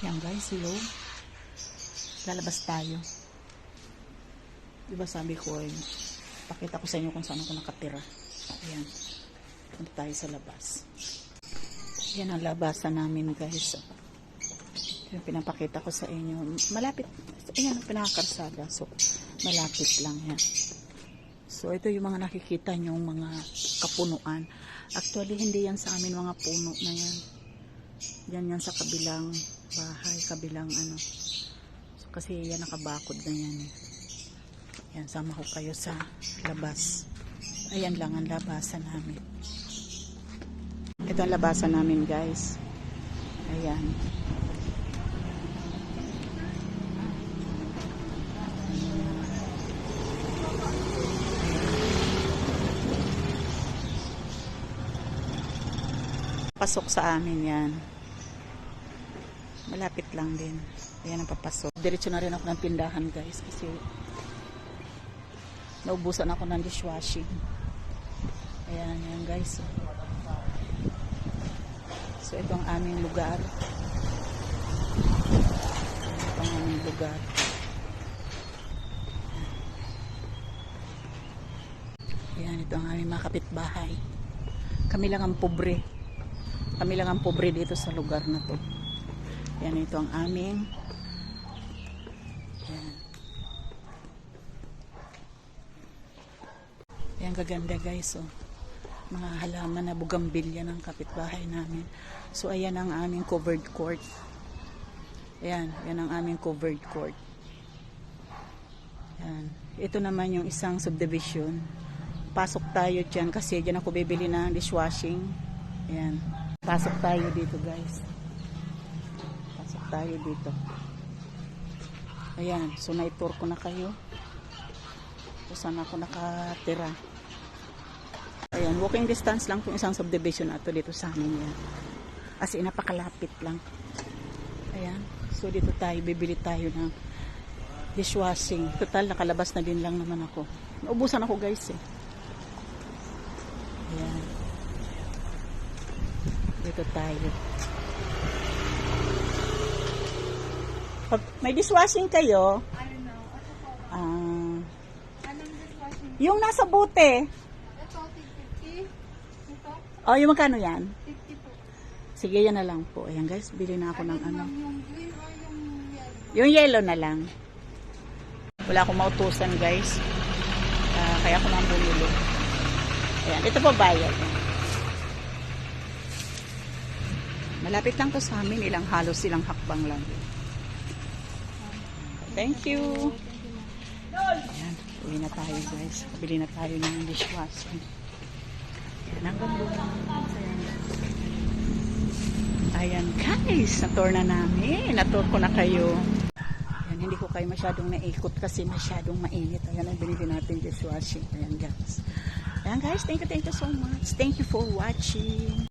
Yan guys, hello. Lalabas tayo. Diba sabi ko ay pakita ko sa inyo kung saan ako nakatira. Ayan. Punta tayo sa labas. Yan ang labasan namin guys. Yung pinapakita ko sa inyo. Malapit. Ayan ang pinakakarsada. So, malapit lang yan. So, ito yung mga nakikita nyong mga kapunuan. Actually, hindi yan sa amin mga puno na yan. Yan yan sa kabilang bahay, kabilang ano. So, kasi yan nakabakod na yan. eh. Yan, sama ko kayo sa labas. Ayan lang ang labasan namin. Ito ang labasan namin guys. Ayan. Pasok sa amin yan. Malapit lang din. Ayan ang papasok. Diretso na rin ako ng tindahan guys kasi naubusan ako ng dishwashing. Ayan, yan guys. So ito ang aming lugar. Ito ang aming lugar. Ayan, ito ang aming mga kapitbahay. Kami lang ang pobre. Kami lang ang pobre dito sa lugar na to. Yan, ito ang aming yan. Yan kaganda guys, oh. Mga halaman na bugambilya ng kapitbahay namin. So, ayan ang aming covered court. Ayan, yan ang aming covered court. Yan. Ito naman yung isang subdivision. Pasok tayo dyan kasi dyan ako bibili ng dishwashing. Ayan. Pasok tayo dito guys. Tayo dito. Ayan. So, na-tour ko na kayo. Kung saan ako nakatira. Ayan. Walking distance lang kung isang subdivision na to dito sa amin yan. As in, napakalapit lang. Ayan. So, dito tayo. Bibili tayo ng dishwashing. Total, nakalabas na din lang naman ako. Naubusan ako guys eh. Ayan. Dito tayo. Pag may dishwashing kayo, na? Ito po. ah, Anong dishwashing? yung nasa bote, Ito, 50. Ito, oh, yung magkano yan? 50 po. Sige, yan na lang po. Ayan guys, bili na ako ng ano. Yung yellow? Na lang. Wala akong mautusan guys. Ah, kaya ako nang bumili. Ayan, ito po bayad. Malapit lang to sa amin. Ilang halos silang hakbang lang. Thank you. Ayan, uwi na tayo guys. Bili na tayo ng dishwashing. Ayan, hanggang doon. Ayan guys, na-tour na namin. Na-tour ko na kayo. Ayan, hindi ko kayo masyadong naikot kasi masyadong mainit. Ayan ang binili natin dishwashing. Ayan guys. Ayan guys, thank you, thank you so much. Thank you for watching.